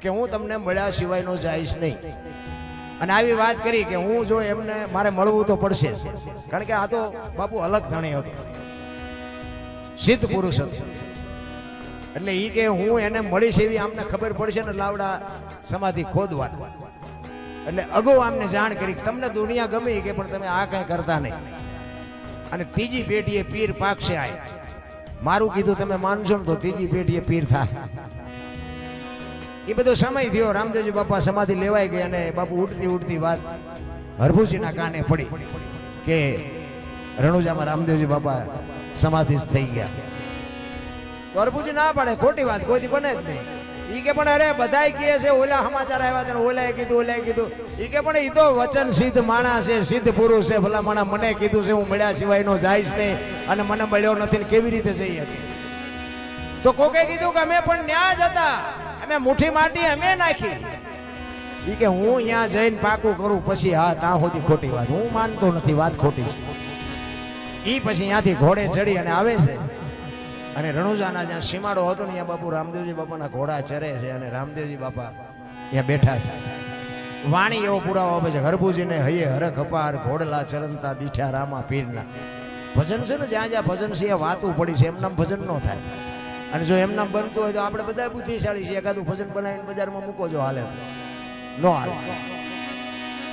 કે હું તમને મળ્યા સિવાયનો જઈશ નહીં. અને આવી વાત કરી કે હું જો એમને મારે મળવું તો પડશે. કારણ કે આ તો બાપુ અલગ ધણી હતો. સિદ્ધ પુરુષ હતો. એટલે એ કે હું એને મળીશ એવી આમને ખબર પડશે ને લાવડા સમાધિ ખોદવા એટલે અગાઉ આમને જાણ કરી તમને દુનિયા ગમે કે પણ તમે આ કાંઈ કરતા નહીં. અને ત્રીજી પેઢીએ પીર પાકશે આ મારું કીધું તમે માનશો ને તો ત્રીજી પેઢીએ પીર થાય. એ બધો સમય થયો. રામદેવજી બાપા સમાધિ લેવાઈ ગઈ અને બાપુ ઉઠતી ઉઠતી વાત હરભુજીના કાને પડી કે રણુજામાં રામદેવજી બાપા સમાધિ થઈ ગયા. તો હરભુજી ના પાડે, ખોટી વાત, કોઈથી બને જ નહીં. એ કે પણ અરે બધા કહે છે, ઓલા સમાચાર આવ્યા હતા ઓલાએ કીધું ઓલાએ કીધું. એ કે પણ એ તો વચન સિદ્ધ માણસ છે, સિદ્ધ પુરુષ છે. ભલા માણા મને કીધું છે, હું મળ્યા સિવાયનો જાઈશ નહીં અને મને મળ્યો નથી કેવી રીતે જઈ હતી તો કોકે કીધું કે અમે પણ ન્યા જ હતા. અમે મુઠ્ઠી માટી અમે નાખી. એ કે હું અહીંયા જઈને પાકું કરું, પછી હા, ત્યાં સુધી ખોટી વાત. હું માનતો નથી, વાત ખોટી છે. એ પછી ત્યાંથી ઘોડે ચડી અને આવે છે. અને રણુજાના જ્યાં સીમાડો હતો ને, ત્યાં બાપુ રામદેવજી બાપાના ઘોડા ચરે છે અને રામદેવજી બાપા ત્યાં બેઠા છે. વાણી એવો પુરાવો આપે છે, હરભુજીને હૈયે હરખ અપાર, ઘોડલા ચરંતા દીઠા રામા પીરના. ભજન છે ને, જ્યાં જ્યાં ભજન છે, એ વાતું પડી છે, એમનામ ભજન ન થાય. અને જો એમનામ બનતું હોય તો આપણે બધા બુદ્ધિશાળી છીએ. એકાદું ભજન બનાવીને બજારમાં મૂકો જો હાલે નો હાલે.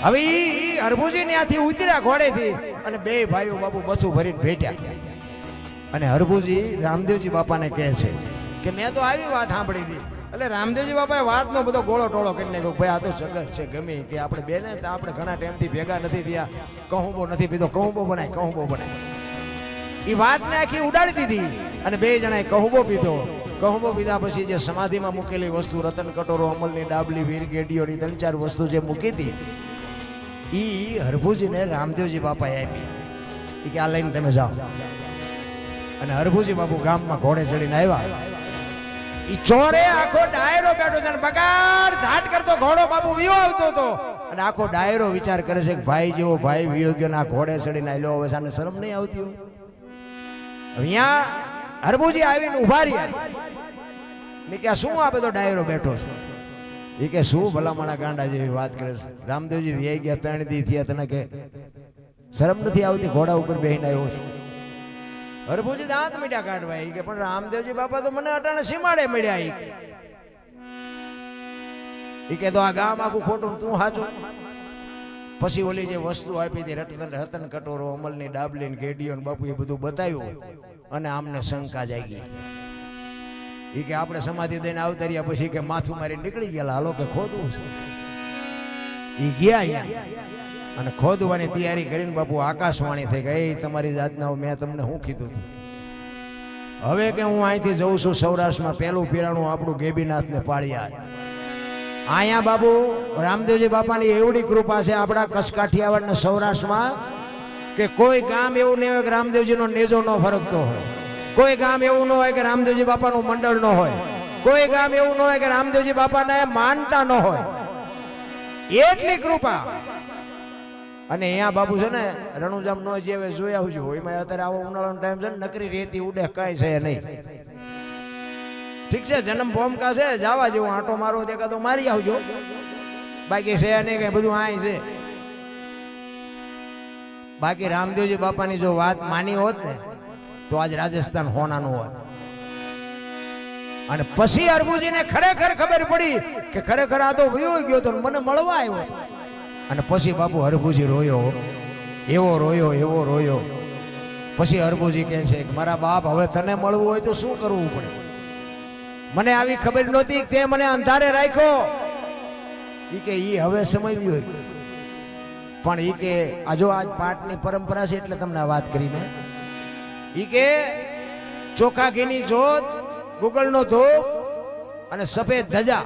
હવે એ હરભુજી ત્યાંથી ઉતર્યા ઘોડેથી અને બે ભાઈઓ બાપુ બચું ભરીને ભેટ્યા. અને હરભુજી રામદેવજી બાપાને કહે છે કે મેં તો આવી વાત સાંભળી હતી. એટલે રામદેવજી બાપાએ વાતનો બધો ગોળો ટોળો કરી નાખ્યો. ભાઈ, આ તો જગત છે, ગમે કે આપણે બેને તો આપણે ઘણા ટાઈમથી ભેગા નથી થયા. કહુંબો નથી પીધો, કહુંબો બનાય કહુંબો બનાય. એ વાતને આખી ઉડાડી દીધી. અને બે જણાએ કહુબો પીધો. કહુબો પીધા પછી જે સમાધિમાં મૂકેલી વસ્તુ, રતન કટોરો, અમલની ડાબલી વીર ગેડીઓની ત્રણ ચાર વસ્તુ જે મૂકી હતી એ હરભુજીને રામદેવજી બાપાએ આપી. કે, આ લઈને તમે જાઓ. અને હરભુજી બાપુ ગામમાં ઘોડે ચડીને આવ્યા. એ ચોરે આખો ડાયરો બેઠો છે બગાડ ધાટ કરતો ઘોડો બાપુ વિયો આવતો હતો. અને આખો ડાયરો વિચાર કરે છે કે, ભાઈ જેવો ભાઈ વિયો ને ઘોડે ચડીને આવ્યો હવે શરમ નહીં આવતી અહીંયા હરભુજી આવીને ઊભા રહ્યા ને કે શું આ બધો ડાયરો બેઠો છે? એ કે, શું ભલામણા ગાંડા જેવી વાત કરે છે? રામદેવજી વ્યાઈ ગયા, ત્રણ દી થયા તને કે શરમ નથી આવતી? ઘોડા ઉપર બેહીને આવ્યો છું. હરભુજી દાંત મીઠા કાઢવા કે, પણ રામદેવજી બાપા તો મને અટાણે સીમાડે મળ્યા એ કે. તો આ ગામ આખું ખોટું તું સાચું પછી ઓલી જે વસ્તુ આપી હતી રતન રતન કટોરો, અમલની ડાબલી ગેડીઓ બાપુ એ બધું બતાવ્યું અને આમને શંકા જાગી એ કે આપણે સમાધિ દઈને આવતર્યા પછી કે માથું મારી નીકળી ગયા હાલો કે ખોદવું છે. એ ગયા અને ખોદવાની તૈયારી કરીને બાપુ આકાશવાણી થઈ ગઈ "એ તમારી જાતના મેં તમને શું કીધું હતું હવે કે હું અહીંથી જઉં છું સૌરાષ્ટ્રમાં, પહેલું પીરાણું આપણું ગેબીનાથને પાળિયા અહીંયા બાબુ, રામદેવજી બાપાની એવડી કૃપા છે આપણા કચ્છ કાઠિયાવાડ ને સૌરાષ્ટ્રમાં, કે કોઈ ગામ એવું નહીં હોય કે રામદેવજીનો નેજો ન ફરકતો હોય. કોઈ ગામ એવું ન હોય કે રામદેવજી બાપાનું મંડળ ન હોય. કોઈ ગામ એવું ન હોય કે રામદેવજી બાપાને માનતા ન હોય. એટલી કૃપા. અને અહીંયા બાબુ છે ને, રણુજામ નો જે જોયા હોય એમાં અત્યારે આવો ઉનાળાનો ટાઈમ છે ને, નકરી રેતી ઉડે કાંઈ છે નહીં. ઠીક છે, જન્મ ભોમકા છે, જવા જેવું આંટો મારો તે તો મારી આવજો. બાકી છે અને કઈ, બધું આય છે. બાકી રામદેવજી બાપાની જો વાત માની હોત ને, તો આજ રાજસ્થાન હોનાનું હોત. અને પછી અરબુજીને ખરેખર ખબર પડી કે ખરેખર આ તો વયો ગયો તો મને મળવા આવ્યો. અને પછી બાપુ હરભુજી રોયો, એવો રોયો એવો રોયો. પછી હરભુજી કહે છે કે મારા બાપ હવે તને મળવું હોય તો શું કરવું પડે? મને આવી ખબર નહોતી તે મને અંધારે રાખ્યો. ઈ કે ઈ હવે સમજ્યું પણ ઈ કે આ જો આજ પાઠની પરંપરા છે એટલે તમને વાત કરીને એ કે ચોખા ઘીની જોત ગુગળનો ધૂપ અને સફેદ ધજા.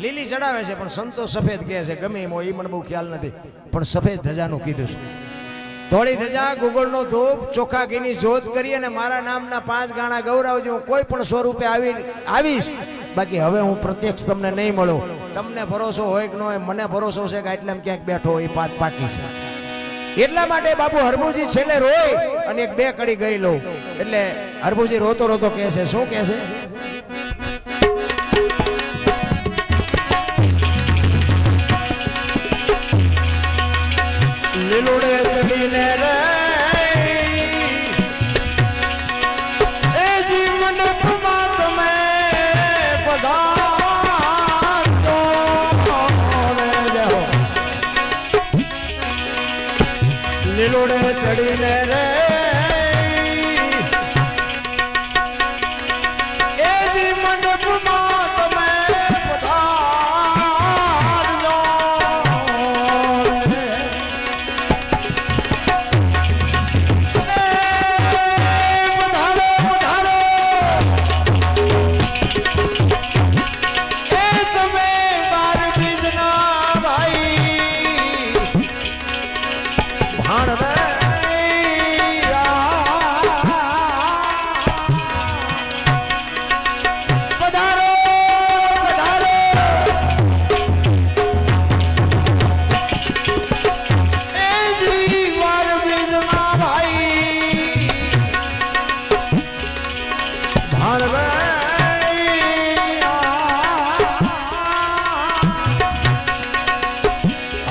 લીલી ચડાવે છે, પણ સંતો સફેદ કહે છે. ગમે એમ એ મને બહુ ખ્યાલ નથી. પણ સફેદ ધજાનું કીધું છે. થોડી ધજા, ગુગળનો ધૂપ, ચોખા ઘીની જોત કરી અને મારા નામના પાંચ ગાણા ગૌરાવજી, હું કોઈ પણ સ્વરૂપે આવી આવીશ. બાકી હવે હું પ્રત્યક્ષ તમને નહીં મળો. તમને ભરોસો હોય કે ન હોય, મને ભરોસો છે કે આટલા ક્યાંક બેઠો એ પાત પાકી છે. એટલા માટે બાબુ હરભુજી છેલ્લે રોય અને એક બે કડી ગઈ લઉં. એટલે હરભુજી રોતો રોતો કહે છે. શું કહે છે? લીલોડે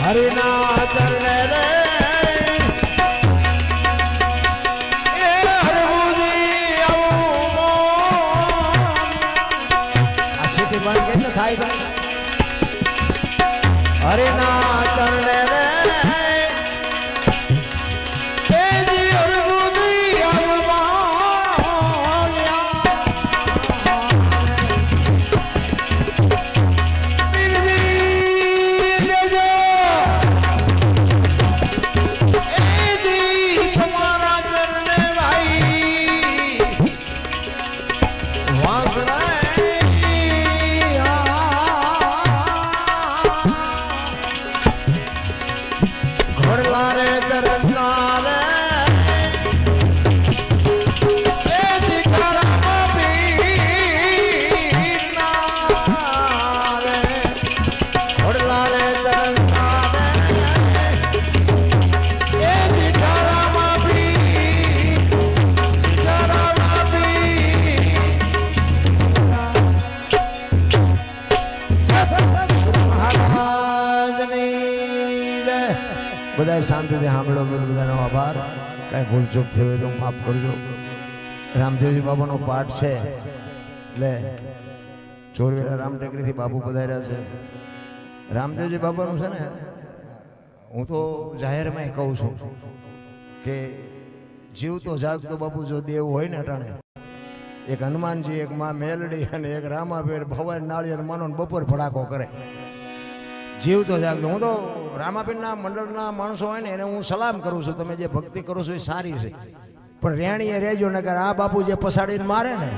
હરિના ચરણે રે. હરિના શાંતિથી સાંભળો બધું બધાનો આભાર. કાંઈ ભૂલ ચૂક થઈ હોય તો માફ કરજો. રામદેવજી બાબાનો પાઠ છે. એટલે ચોરવેરા રામ ટેકરીથી બાપુ પધાર્યા છે. રામદેવજી બાબાનું છે ને, હું તો જાહેરમાં કહું છું કે જીવતો જાગતો બાપુ, જો દેવ હોય ને અટાણે, એક હનુમાનજી, એક માં મેલડી અને એક રામાભેર ભવાન નાળિયેર માનો બપોર ફડાકો કરે. જીવતો જાગતો હું તો રામાબેનના મંડળના માણસો હોય ને, એને હું સલામ કરું છું. તમે જે ભક્તિ કરો છો એ સારી છે. પણ રેણીએ રહેજો નગર આ બાપુ જે પસાડીને મારે ને,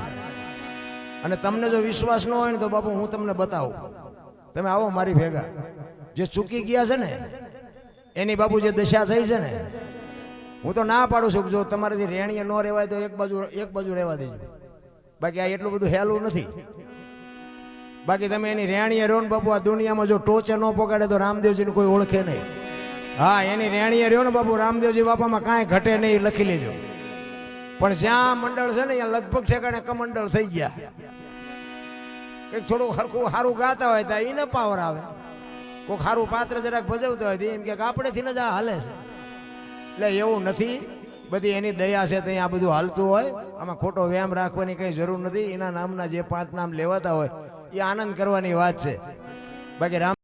અને તમને જો વિશ્વાસ ન હોય ને, તો બાપુ હું તમને બતાવું. તમે આવો મારી ભેગા. જે ચૂકી ગયા છે ને, એની બાપુ જે દશા થઈ છે ને, હું તો ના પાડું છું જો તમારાથી રેણીએ ન રહેવાય તો એક બાજુ એક બાજુ રહેવા દેજો. બાકી આ એટલું બધું હેલું નથી. બાકી તમે એની રેણીએ રહ્યો ને બાપુ, આ દુનિયામાં જો ટોચે ન પકડે તો રામદેવજીને કોઈ ઓળખે નહીં. હા, એની રેણીએ રહ્યો ને બાપુ, રામદેવજી બાપામાં કાંઈ ઘટે નહીં લખી લેજો. પણ જ્યાં મંડળ છે ને, ત્યાં લગભગ ઠેકાણે કમંડળ થઈ ગયા. કંઈક થોડું હરખું સારું ગાતા હોય તો એને પાવર આવે. કોઈક સારું પાત્ર જરાક ભજવતો હોય એમ કે આપણેથી જ આ હાલે છે. એટલે એવું નથી. બધી એની દયા છે ત્યાં આ બધું હાલતું હોય. આમાં ખોટો વ્યાયામ રાખવાની કંઈ જરૂર નથી. એના નામના જે પાંચ નામ લેવાતા હોય એ આનંદ કરવાની વાત છે. બાકી રામ